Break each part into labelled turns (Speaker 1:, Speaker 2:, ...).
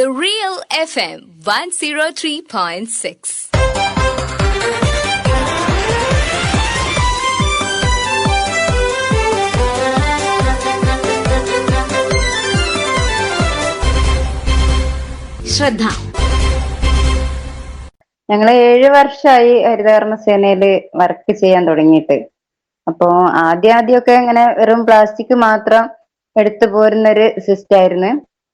Speaker 1: The Real FM 103.6. ശ്രദ്ധ.
Speaker 2: ഞങ്ങൾ ഏഴ് വർഷമായി ഹരിതകർമ്മ സേനയിൽ വർക്ക് ചെയ്യാൻ തുടങ്ങിയിട്ട്. അപ്പോ ആദ്യം ആദ്യമൊക്കെ ഇങ്ങനെ വെറും പ്ലാസ്റ്റിക് മാത്രം എടുത്തു പോരുന്ന ഒരു സിസ്റ്റം ആയിരുന്നു.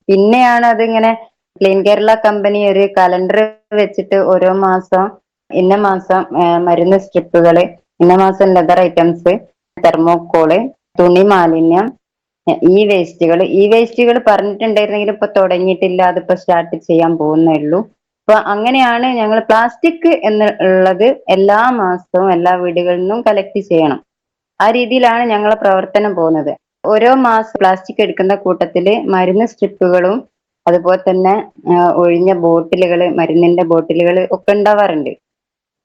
Speaker 2: പിന്നെയാണ് അതിങ്ങനെ ക്ലീൻ കേരള കമ്പനി ഒരു കലണ്ടർ വെച്ചിട്ട് ഓരോ മാസം ഇന്ന മാസം മരുന്ന് സ്ട്രിപ്പുകൾ ഇന്ന മാസം ലെതർ ഐറ്റംസ് തെർമോക്കോൾ തുണി മാലിന്യം ഈ വേസ്റ്റുകൾ ഈ വേസ്റ്റുകൾ പറഞ്ഞിട്ടുണ്ടായിരുന്നെങ്കിൽ ഇപ്പൊ തുടങ്ങിയിട്ടില്ല. അതിപ്പോ സ്റ്റാർട്ട് ചെയ്യാൻ പോകുന്നേ ഉള്ളൂ അപ്പൊ അങ്ങനെയാണ് ഞങ്ങൾ പ്ലാസ്റ്റിക് എന്നുള്ളത് എല്ലാ മാസവും എല്ലാ വീടുകളിൽ നിന്നും കളക്ട് ചെയ്യണം. ആ രീതിയിലാണ് ഞങ്ങളെ പ്രവർത്തനം പോകുന്നത്. ഓരോ മാസം പ്ലാസ്റ്റിക് എടുക്കുന്ന കൂട്ടത്തിൽ മരുന്ന് സ്ട്രിപ്പുകളും അതുപോലെ തന്നെ ഒഴിഞ്ഞ ബോട്ടിലുകൾ മരുന്നിന്റെ ബോട്ടിലുകൾ ഒക്കെ ഉണ്ടാവാറുണ്ട്.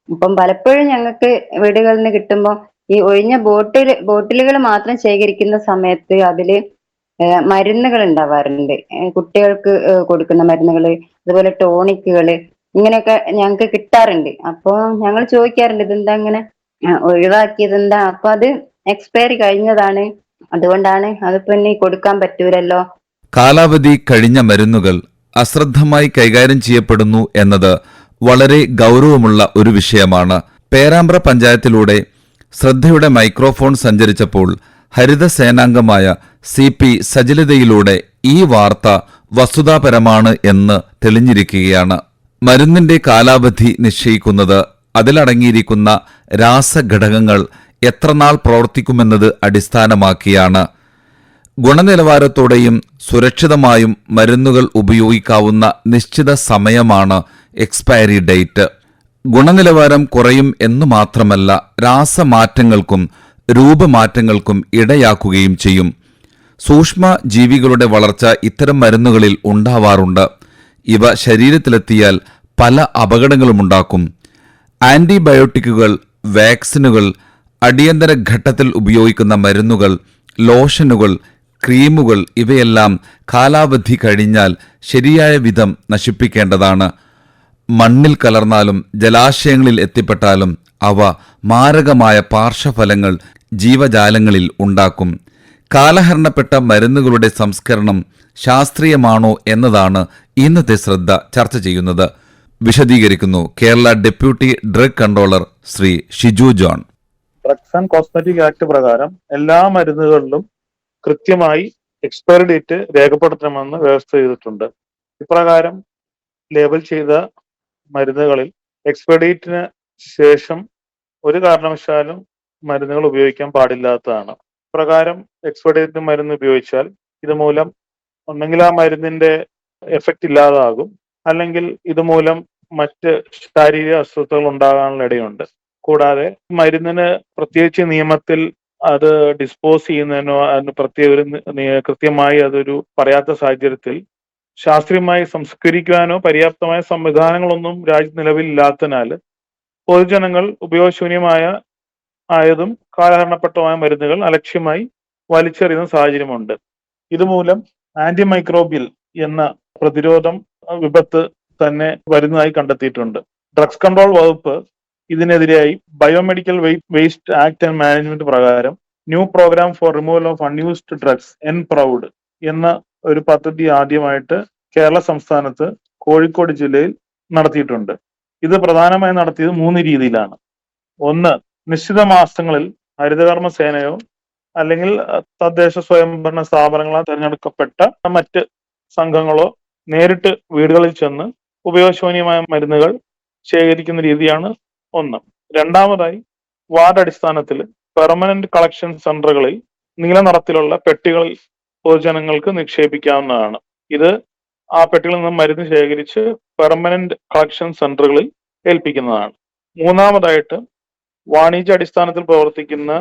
Speaker 2: അപ്പം പലപ്പോഴും ഞങ്ങൾക്ക് വീടുകളിൽ നിന്ന് കിട്ടുമ്പോൾ ഈ ഒഴിഞ്ഞ ബോട്ടിൽ ബോട്ടിലുകൾ മാത്രം ശേഖരിക്കുന്ന സമയത്ത് അതിൽ മരുന്നുകൾ ഉണ്ടാവാറുണ്ട്. കുട്ടികൾക്ക് കൊടുക്കുന്ന മരുന്നുകൾ അതുപോലെ ടോണിക്കുകൾ ഇങ്ങനെയൊക്കെ ഞങ്ങൾക്ക് കിട്ടാറുണ്ട്. അപ്പോൾ ഞങ്ങൾ ചോദിക്കാറുണ്ട് ഇതെന്താ ഇങ്ങനെ ഒഴിവാക്കിയത് എന്താ? അപ്പൊ അത് എക്സ്പയറി കഴിഞ്ഞതാണ്. അതുകൊണ്ടാണ് അതിപ്പോ ഇനി കൊടുക്കാൻ പറ്റൂലല്ലോ.
Speaker 3: കാലാവധി കഴിഞ്ഞ മരുന്നുകൾ അശ്രദ്ധമായി കൈകാര്യം ചെയ്യപ്പെടുന്നു എന്നത് വളരെ ഗൗരവമുള്ള ഒരു വിഷയമാണ്. പേരാമ്പ്ര പഞ്ചായത്തിലൂടെ ശ്രദ്ധയുടെ മൈക്രോഫോൺ സഞ്ചരിച്ചപ്പോൾ ഹരിത സേനാംഗമായ സി പി സജിലതയിലൂടെ ഈ വാർത്ത വസ്തുതാപരമാണ് എന്ന് തെളിഞ്ഞിരിക്കുകയാണ്. മരുന്നിന്റെ കാലാവധി നിശ്ചയിക്കുന്നത് അതിലടങ്ങിയിരിക്കുന്ന രാസഘടകങ്ങൾ എത്രനാൾ പ്രവർത്തിക്കുമെന്നത് അടിസ്ഥാനമാക്കിയാണ്. ഗുണനിലവാരത്തോടെയും സുരക്ഷിതമായും മരുന്നുകൾ ഉപയോഗിക്കാവുന്ന നിശ്ചിത സമയമാണ് എക്സ്പയറി ഡേറ്റ്. ഗുണനിലവാരം കുറയും എന്നു മാത്രമല്ല രാസമാറ്റങ്ങൾക്കും രൂപമാറ്റങ്ങൾക്കും ഇടയാക്കുകയും ചെയ്യും. സൂക്ഷ്മ ജീവികളുടെ വളർച്ച ഇത്തരം മരുന്നുകളിൽ ഉണ്ടാവാറുണ്ട്. ഇവ ശരീരത്തിലെത്തിയാൽ പല അപകടങ്ങളുമുണ്ടാക്കും. ആന്റിബയോട്ടിക്കുകൾ വാക്സിനുകൾ അടിയന്തര ഘട്ടത്തിൽ ഉപയോഗിക്കുന്ന മരുന്നുകൾ ലോഷനുകൾ ക്രീമുകൾ ഇവയെല്ലാം കാലാവധി കഴിഞ്ഞാൽ ശരിയായ വിധം നശിപ്പിക്കേണ്ടതാണ്. മണ്ണിൽ കലർന്നാലും ജലാശയങ്ങളിൽ എത്തിപ്പെട്ടാലും അവ മാരകമായ പാർശ്വഫലങ്ങൾ ജീവജാലങ്ങളിൽ ഉണ്ടാക്കും. കാലഹരണപ്പെട്ട മരുന്നുകളുടെ സംസ്കരണം ശാസ്ത്രീയമാണോ എന്നതാണ് ഇന്നത്തെ ശ്രദ്ധ ചർച്ച ചെയ്യുന്നത്. വിശദീകരിക്കുന്നു Kerala deputy drug controller Shri Shiju John.
Speaker 4: Drugs and cosmetic act പ്രകാരം എല്ലാ മരുന്നുകളിലും കൃത്യമായി എക്സ്പയറി ഡേറ്റ് രേഖപ്പെടുത്തണമെന്ന് വ്യവസ്ഥ ചെയ്തിട്ടുണ്ട്. ഇപ്രകാരം ലേബൽ ചെയ്ത മരുന്നുകളിൽ എക്സ്പയറി ഡേറ്റിന് ശേഷം ഒരു കാരണവശാലും മരുന്നുകൾ ഉപയോഗിക്കാൻ പാടില്ലാത്തതാണ്. പ്രകാരം എക്സ്പയറി ഡേറ്റിന് മരുന്ന് ഉപയോഗിച്ചാൽ ഇതുമൂലം ഒന്നെങ്കിൽ ആ മരുന്നിന്റെ എഫക്റ്റ് ഇല്ലാതാകും. അല്ലെങ്കിൽ ഇതുമൂലം മറ്റ് ശാരീരിക അസ്വസ്ഥതകൾ ഉണ്ടാകാനുള്ള ഇടയുണ്ട്. കൂടാതെ മരുന്നിന് പ്രത്യേകിച്ച് നിയമത്തിൽ അത് ഡിസ്പോസ് ചെയ്യുന്നതിനോ അതിന് പ്രത്യേക ഒരു കൃത്യമായി അതൊരു പറയാത്ത സാഹചര്യത്തിൽ ശാസ്ത്രീയമായി സംസ്കരിക്കുവാനോ പര്യാപ്തമായ സംവിധാനങ്ങളൊന്നും രാജ്യത്ത് നിലവിലില്ലാത്തതിനാൽ പൊതുജനങ്ങൾ ഉപയോഗശൂന്യമായ ആയതും കാലഹരണപ്പെട്ടതുമായ മരുന്നുകൾ അലക്ഷ്യമായി വലിച്ചെറിയുന്ന സാഹചര്യമുണ്ട്. ഇതുമൂലം ആന്റി മൈക്രോബിയൽ എന്ന പ്രതിരോധം വിപത്ത് തന്നെ വരുന്നതായി കണ്ടെത്തിയിട്ടുണ്ട്. ഡ്രഗ്സ് കൺട്രോൾ വകുപ്പ് ഇതിനെതിരെയായി biomedical waste act and management പ്രകാരം new programme for removal of unused drugs N proud എന്ന ഒരു പദ്ധതി ആദ്യമായിട്ട് കേരള സംസ്ഥാനത്ത് കോഴിക്കോട് ജില്ലയിൽ നടത്തിയിട്ടുണ്ട്. ഇത് പ്രധാനമായും നടത്തിയത് മൂന്ന് രീതിയിലാണ്. ഒന്ന് നിശ്ചിത മാസങ്ങളിൽ ഹരിതകർമ്മ സേനയോ അല്ലെങ്കിൽ തദ്ദേശ സ്വയംഭരണ സ്ഥാപനങ്ങളാൽ തിരഞ്ഞെടുക്കപ്പെട്ട മറ്റ് സംഘങ്ങളോ നേരിട്ട് വീടുകളിൽ ചെന്ന് ഉപയോഗശൂന്യമായ മരുന്നുകൾ ശേഖരിക്കുന്ന രീതിയാണ് ഒന്ന്. രണ്ടാമതായി വാർഡ് അടിസ്ഥാനത്തിൽ പെർമനന്റ് കളക്ഷൻ സെന്ററുകളിൽ നീല നിറത്തിലുള്ള പെട്ടികളിൽ പൊതുജനങ്ങൾക്ക് നിക്ഷേപിക്കാവുന്നതാണ്. ഇത് ആ പെട്ടികളിൽ നിന്ന് മരുന്ന് ശേഖരിച്ച് പെർമനന്റ് കളക്ഷൻ സെന്ററുകളിൽ ഏൽപ്പിക്കുന്നതാണ്. മൂന്നാമതായിട്ട് വാണിജ്യ അടിസ്ഥാനത്തിൽ പ്രവർത്തിക്കുന്ന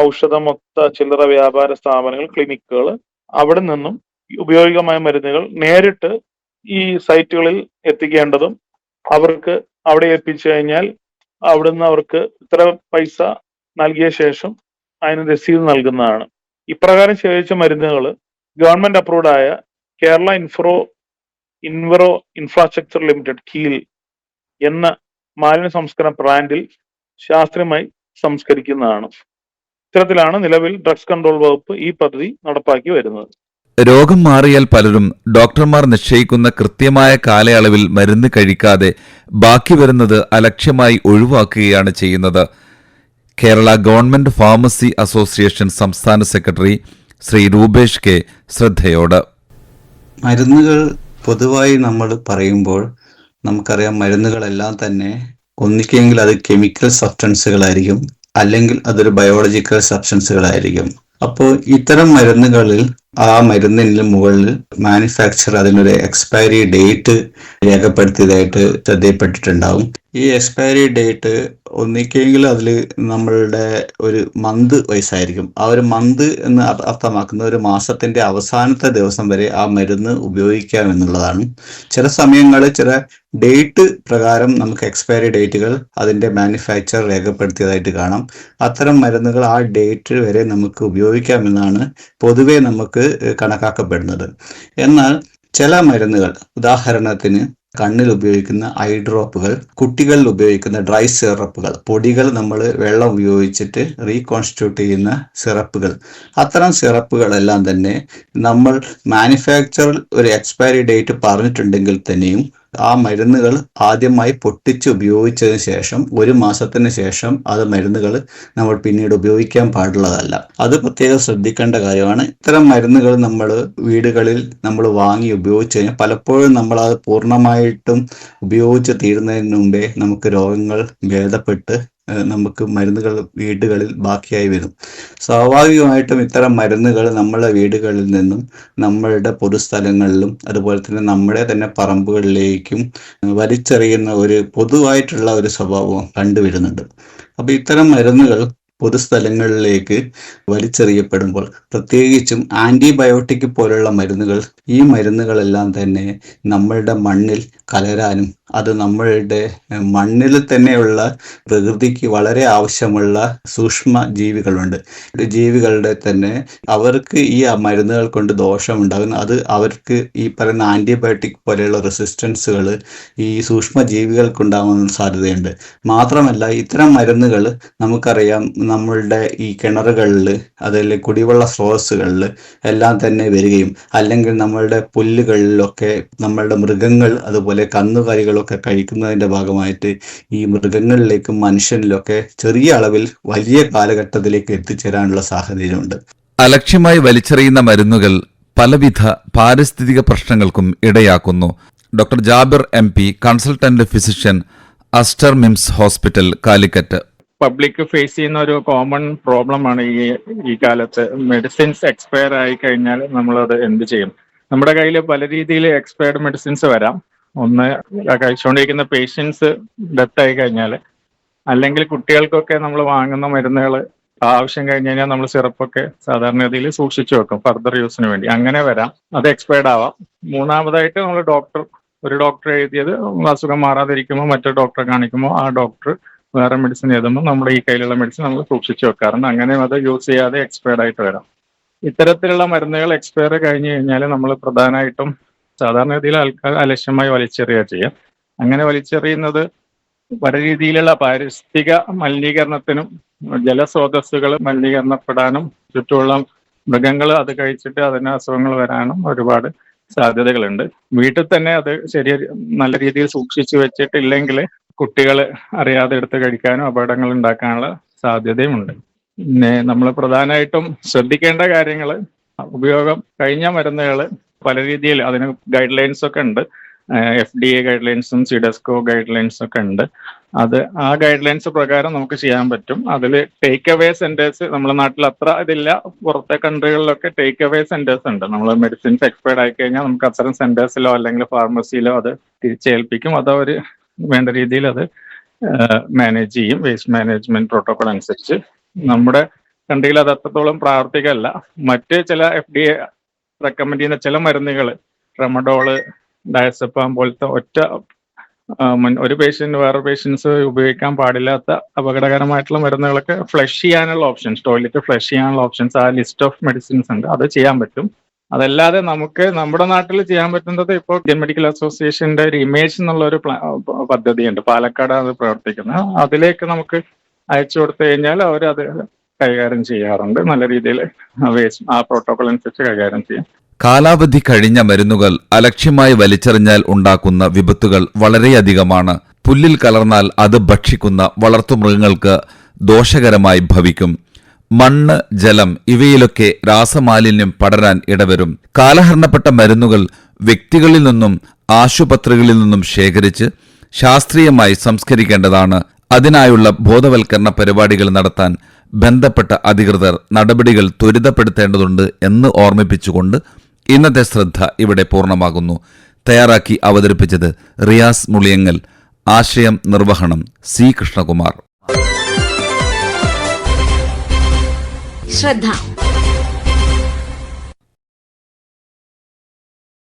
Speaker 4: ഔഷധ മൊത്ത ചില്ലറ വ്യാപാര സ്ഥാപനങ്ങൾ ക്ലിനിക്കുകൾ അവിടെ നിന്നും ഉപയോഗികമായ മരുന്നുകൾ നേരിട്ട് ഈ സൈറ്റുകളിൽ എത്തിക്കേണ്ടതും അവർക്ക് അവിടെ എത്തിച്ചു കഴിഞ്ഞാൽ അവിടുന്ന് അവർക്ക് ഇത്ര പൈസ നൽകിയ ശേഷം അതിന് രസീത് നൽകുന്നതാണ്. ഇപ്രകാരം ശേഖരിച്ച മരുന്നുകൾ ഗവൺമെന്റ് അപ്രൂവ്ഡ് ആയ Kerala infra enviro infrastructure limited KEIL എന്ന മാലിന്യ സംസ്കരണ പ്ലാന്റിൽ ശാസ്ത്രീയമായി സംസ്കരിക്കുന്നതാണ്. ഇത്തരത്തിലാണ് നിലവിൽ ഡ്രഗ്സ് കൺട്രോൾ വകുപ്പ് ഈ പദ്ധതി നടപ്പാക്കി വരുന്നത്.
Speaker 3: രോഗം മാറിയാൽ പലരും ഡോക്ടർമാർ നിശ്ചയിക്കുന്ന കൃത്യമായ കാലയളവിൽ മരുന്ന് കഴിക്കാതെ ബാക്കി വരുന്നത് അലക്ഷ്യമായി ഒഴിവാക്കുകയാണ് ചെയ്യുന്നത്. കേരള ഗവൺമെന്റ് ഫാർമസി അസോസിയേഷൻ സംസ്ഥാന സെക്രട്ടറി ശ്രീ രൂപേഷ് കെ ശ്രദ്ധയോട്.
Speaker 1: മരുന്നുകൾ പൊതുവായി നമ്മൾ പറയുമ്പോൾ നമുക്കറിയാം മരുന്നുകളെല്ലാം തന്നെ ഒന്നിക്കെങ്കിൽ അത് കെമിക്കൽ സബ്സ്റ്റൻസുകളായിരിക്കും അല്ലെങ്കിൽ അതൊരു ബയോളജിക്കൽ സബ്സ്റ്റൻസുകളായിരിക്കും. അപ്പോൾ ഇത്തരം മരുന്നുകളിൽ ആ മരുന്നിന് മുകളിൽ മാനുഫാക്ചർ അതിനൊരു എക്സ്പയറി ഡേറ്റ് രേഖപ്പെടുത്തിയതായിട്ട് ശ്രദ്ധയിൽപ്പെട്ടിട്ടുണ്ടാവും. ഈ എക്സ്പയറി ഡേറ്റ് ഒന്നിക്കെങ്കിൽ അതിൽ നമ്മളുടെ ഒരു മന്ത് വയസ്സായിരിക്കും. ആ ഒരു മന്ത് എന്ന് അർ- അർത്ഥമാക്കുന്ന ഒരു മാസത്തിന്റെ അവസാനത്തെ ദിവസം വരെ ആ മരുന്ന് ഉപയോഗിക്കാം എന്നുള്ളതാണ്. ചില സമയങ്ങളിൽ ചില ഡേറ്റ് പ്രകാരം നമുക്ക് എക്സ്പയറി ഡേറ്റുകൾ അതിന്റെ മാനുഫാക്ചർ രേഖപ്പെടുത്തിയതായിട്ട് കാണാം. അത്തരം മരുന്നുകൾ ആ ഡേറ്റ് വരെ നമുക്ക് ഉപയോഗിക്കാമെന്നാണ് പൊതുവെ നമുക്ക് കണക്കാക്കപ്പെടുന്നത്. എന്നാൽ ചില മരുന്നുകൾ ഉദാഹരണത്തിന് കണ്ണിൽ ഉപയോഗിക്കുന്ന ഐ ഡ്രോപ്പുകൾ കുട്ടികളിൽ ഉപയോഗിക്കുന്ന ഡ്രൈ സിറപ്പുകൾ പൊടികൾ നമ്മൾ വെള്ളം ഉപയോഗിച്ചിട്ട് റീകോൺസ്റ്റിറ്റ്യൂട്ട് ചെയ്യുന്ന സിറപ്പുകൾ അത്തരം സിറപ്പുകളെല്ലാം തന്നെ നമ്മൾ മാനുഫാക്ചറിൽ ഒരു എക്സ്പയറി ഡേറ്റ് പറഞ്ഞിട്ടുണ്ടെങ്കിൽ തന്നെയും ആ മരുന്നുകൾ ആദ്യമായി പൊട്ടിച്ച് ഉപയോഗിച്ചതിന് ശേഷം ഒരു മാസത്തിന് ശേഷം അത് മരുന്നുകൾ നമ്മൾ പിന്നീട് ഉപയോഗിക്കാൻ പാടുള്ളതല്ല. അത് പ്രത്യേകം ശ്രദ്ധിക്കേണ്ട കാര്യമാണ്. ഇത്തരം മരുന്നുകൾ നമ്മൾ വീടുകളിൽ നമ്മൾ വാങ്ങി ഉപയോഗിച്ച് കഴിഞ്ഞാൽ പലപ്പോഴും നമ്മൾ അത് പൂർണമായിട്ടും ഉപയോഗിച്ച് തീരുന്നതിന് മുമ്പേ നമുക്ക് രോഗങ്ങൾ ഭേദപ്പെട്ട് നമുക്ക് മരുന്നുകൾ വീടുകളിൽ ബാക്കിയായി വരും. സ്വാഭാവികമായിട്ടും ഇത്തരം മരുന്നുകൾ നമ്മളെ വീടുകളിൽ നിന്നും നമ്മളുടെ പൊതുസ്ഥലങ്ങളിലും അതുപോലെ തന്നെ നമ്മുടെ തന്നെ പറമ്പുകളിലേക്കും വലിച്ചെറിയുന്ന ഒരു പൊതുവായിട്ടുള്ള ഒരു സ്വഭാവം കണ്ടുവരുന്നുണ്ട്. അപ്പൊ ഇത്തരം മരുന്നുകൾ പൊതുസ്ഥലങ്ങളിലേക്ക് വലിച്ചെറിയപ്പെടുമ്പോൾ പ്രത്യേകിച്ചും ആന്റിബയോട്ടിക് പോലുള്ള മരുന്നുകൾ ഈ മരുന്നുകളെല്ലാം തന്നെ നമ്മളുടെ മണ്ണിൽ കലരാനും അത് നമ്മളുടെ മണ്ണിൽ തന്നെയുള്ള പ്രകൃതിക്ക് വളരെ ആവശ്യമുള്ള സൂക്ഷ്മ ജീവികളുണ്ട്. ജീവികളുടെ തന്നെ അവർക്ക് ഈ മരുന്നുകൾ കൊണ്ട് ദോഷമുണ്ടാകുന്നു. അത് അവർക്ക് ഈ പറയുന്ന ആന്റിബയോട്ടിക് പോലെയുള്ള റെസിസ്റ്റൻസുകൾ ഈ സൂക്ഷ്മ ജീവികൾക്കുണ്ടാകുന്ന സാധ്യതയുണ്ട്. മാത്രമല്ല ഇത്തരം മരുന്നുകൾ നമുക്കറിയാം നമ്മളുടെ ഈ കിണറുകളിൽ അതിൽ കുടിവെള്ള സ്രോതസ്സുകളിൽ എല്ലാം തന്നെ വരികയും അല്ലെങ്കിൽ നമ്മളുടെ പുല്ലുകളിലൊക്കെ നമ്മളുടെ മൃഗങ്ങൾ അതുപോലെ കന്നുകാലികളൊക്കെ കഴിക്കുന്നതിന്റെ ഭാഗമായിട്ട് ഈ മൃഗങ്ങളിലേക്കും മനുഷ്യനിലൊക്കെ ചെറിയ അളവിൽ വലിയ കാലഘട്ടത്തിലേക്ക് എത്തിച്ചേരാനുള്ള സാഹചര്യമുണ്ട്.
Speaker 3: അലക്ഷ്യമായി വലിച്ചെറിയുന്ന മരുന്നുകൾ പലവിധ പാരിസ്ഥിതിക പ്രശ്നങ്ങൾക്കും ഇടയാക്കുന്നു. Doctor Jabir M P consultant physician Aster MIMS hospital Calicut.
Speaker 5: Public face ചെയ്യുന്ന ഒരു കോമൺ പ്രോബ്ലമാണ് ഈ ഈ കാലത്ത്. മെഡിസിൻസ് എക്സ്പയർ ആയി കഴിഞ്ഞാൽ നമ്മളത് എന്ത് ചെയ്യും? നമ്മുടെ കയ്യിൽ പല രീതിയിൽ എക്സ്പയർഡ് മെഡിസിൻസ് വരാം. ഒന്ന് കഴിച്ചുകൊണ്ടിരിക്കുന്ന പേഷ്യൻസ് ഡെത്ത് ആയി കഴിഞ്ഞാൽ അല്ലെങ്കിൽ കുട്ടികൾക്കൊക്കെ നമ്മൾ വാങ്ങുന്ന മരുന്നുകൾ ആവശ്യം കഴിഞ്ഞ് കഴിഞ്ഞാൽ നമ്മൾ സിറപ്പൊക്കെ സാധാരണഗതിയിൽ സൂക്ഷിച്ചു വെക്കും ഫർദർ യൂസിന് വേണ്ടി. അങ്ങനെ വരാം. അത് എക്സ്പയർഡ് ആവാം. മൂന്നാമതായിട്ട് നമ്മൾ ഡോക്ടർ ഒരു ഡോക്ടർ എഴുതിയത് അസുഖം മാറാതിരിക്കുമ്പോൾ മറ്റൊരു ഡോക്ടറെ കാണിക്കുമ്പോൾ ആ ഡോക്ടർ വേറെ മെഡിസിൻ എഴുതുമ്പോൾ നമ്മുടെ ഈ കയ്യിലുള്ള മെഡിസിൻ നമ്മൾ സൂക്ഷിച്ചു വെക്കാറുണ്ട് അങ്ങനെ അത് യൂസ് ചെയ്യാതെ എക്സ്പയർഡ് ആയിട്ട് വരാം. ഇത്തരത്തിലുള്ള മരുന്നുകൾ എക്സ്പയർ കഴിഞ്ഞു കഴിഞ്ഞാൽ നമ്മൾ പ്രധാനമായിട്ടും സാധാരണഗതിയിൽ ആൾക്കാർ അലക്ഷ്യമായി വലിച്ചെറിയുക ചെയ്യാം അങ്ങനെ വലിച്ചെറിയുന്നത് പല രീതിയിലുള്ള പാരിസ്ഥിതിക മലിനീകരണത്തിനും ജലസ്രോതസ്സുകൾ മലിനീകരണപ്പെടാനും ചുറ്റുമുള്ള മൃഗങ്ങൾ അത് കഴിച്ചിട്ട് അതിന് അസുഖങ്ങൾ വരാനും ഒരുപാട് സാധ്യതകളുണ്ട്. വീട്ടിൽ തന്നെ അത് ശരി നല്ല രീതിയിൽ സൂക്ഷിച്ചു വെച്ചിട്ടില്ലെങ്കിൽ കുട്ടികൾ അറിയാതെ എടുത്ത് കഴിക്കാനും അപകടങ്ങൾ ഉണ്ടാക്കാനുള്ള സാധ്യതയുമുണ്ട്. പിന്നെ നമ്മൾ പ്രധാനമായിട്ടും ശ്രദ്ധിക്കേണ്ട കാര്യങ്ങൾ ഉപയോഗം കഴിഞ്ഞ മരുന്നുകൾ പല രീതിയിൽ അതിന് ഗൈഡ് ലൈൻസ് ഒക്കെ ഉണ്ട്. എഫ് ഡി എ ഗൈഡ് ലൈൻസും സിഡസ്കോ ഗൈഡ് ലൈൻസും ഒക്കെ ഉണ്ട്. അത് ആ ഗൈഡ് ലൈൻസ് പ്രകാരം നമുക്ക് ചെയ്യാൻ പറ്റും. അതിൽ ടേക്ക് അവേ സെന്റേഴ്സ് നമ്മുടെ നാട്ടിൽ അത്ര ഇതില്ല. പുറത്തെ കൺട്രികളിലൊക്കെ ടേക്ക് അവേ സെന്റേഴ്സ് ഉണ്ട്. നമ്മൾ മെഡിസിൻസ് എക്സ്പേർഡ് ആയി കഴിഞ്ഞാൽ നമുക്ക് അത്തരം സെന്റേഴ്സിലോ അല്ലെങ്കിൽ ഫാർമസിയിലോ അത് തിരിച്ചേൽപ്പിക്കും. അത് അവർ വേണ്ട രീതിയിൽ അത് മാനേജ് ചെയ്യും. വേസ്റ്റ് മാനേജ്മെന്റ് പ്രോട്ടോകോൾ അനുസരിച്ച്. നമ്മുടെ കൺട്രിയിൽ അത് അത്രത്തോളം പ്രാവർത്തികമല്ല. മറ്റ് ചില എഫ് ഡി എ റെക്കമെൻഡ് ചെയ്യുന്ന ചില മരുന്നുകൾ ട്രമഡോൾ ഡയസപ്പാം പോലത്തെ ഒറ്റ ഒരു പേഷ്യന്റ് വേറെ പേഷ്യൻസ് ഉപയോഗിക്കാൻ പാടില്ലാത്ത അപകടകരമായിട്ടുള്ള മരുന്നുകളൊക്കെ ഫ്ലഷ് ചെയ്യാനുള്ള ഓപ്ഷൻസ് ടോയ്ലറ്റ് ഫ്ലഷ് ചെയ്യാനുള്ള ഓപ്ഷൻസ് ആ ലിസ്റ്റ് ഓഫ് മെഡിസിൻസ് ഉണ്ട്. അത് ചെയ്യാൻ പറ്റും. അതല്ലാതെ നമുക്ക് നമ്മുടെ നാട്ടിൽ ചെയ്യാൻ പറ്റുന്നത് ഇപ്പോൾ ഇന്ത്യൻ മെഡിക്കൽ അസോസിയേഷന്റെ ഒരു ഇമേജ് എന്നുള്ള ഒരു പദ്ധതിയുണ്ട്. പാലക്കാട് അത് പ്രവർത്തിക്കുന്നത് അതിലേക്ക് നമുക്ക് അയച്ചു കൊടുത്തു കഴിഞ്ഞാൽ അവർ അത് കൈകാര്യം ചെയ്യാറുണ്ട്. നല്ല രീതിയിൽ ആ പ്രോട്ടോകോൾ അനുസരിച്ച് കൈകാര്യം ചെയ്യാം.
Speaker 3: കാലാവധി കഴിഞ്ഞ മരുന്നുകൾ അലക്ഷ്യമായി വലിച്ചെറിഞ്ഞാൽ ഉണ്ടാക്കുന്ന വിപത്തുകൾ വളരെയധികമാണ്. പുല്ലിൽ കലർന്നാൽ അത് ഭക്ഷിക്കുന്ന വളർത്തുമൃഗങ്ങൾക്ക് ദോഷകരമായി ഭവിക്കും. മണ്ണ് ജലം ഇവയിലൊക്കെ രാസമാലിന്യം പടരാൻ ഇടവരും. കാലഹരണപ്പെട്ട മരുന്നുകൾ വ്യക്തികളിൽ നിന്നും ആശുപത്രികളിൽ നിന്നും ശേഖരിച്ച് ശാസ്ത്രീയമായി സംസ്കരിക്കേണ്ടതാണ്. അതിനായുള്ള ബോധവൽക്കരണ പരിപാടികൾ നടത്താൻ ബന്ധപ്പെട്ട അധികൃതർ നടപടികൾ ത്വരിതപ്പെടുത്തേണ്ടതുണ്ട് എന്ന് ഓർമ്മിപ്പിച്ചുകൊണ്ട് ഇന്നത്തെ ശ്രദ്ധ ഇവിടെ പൂർണമാകുന്നു. തയ്യാറാക്കി അവതരിപ്പിച്ചത് റിയാസ് മുളിയങ്ങൽ. ആശയം നിർവഹണം സി കൃഷ്ണകുമാർ.
Speaker 6: ശ്രദ്ധ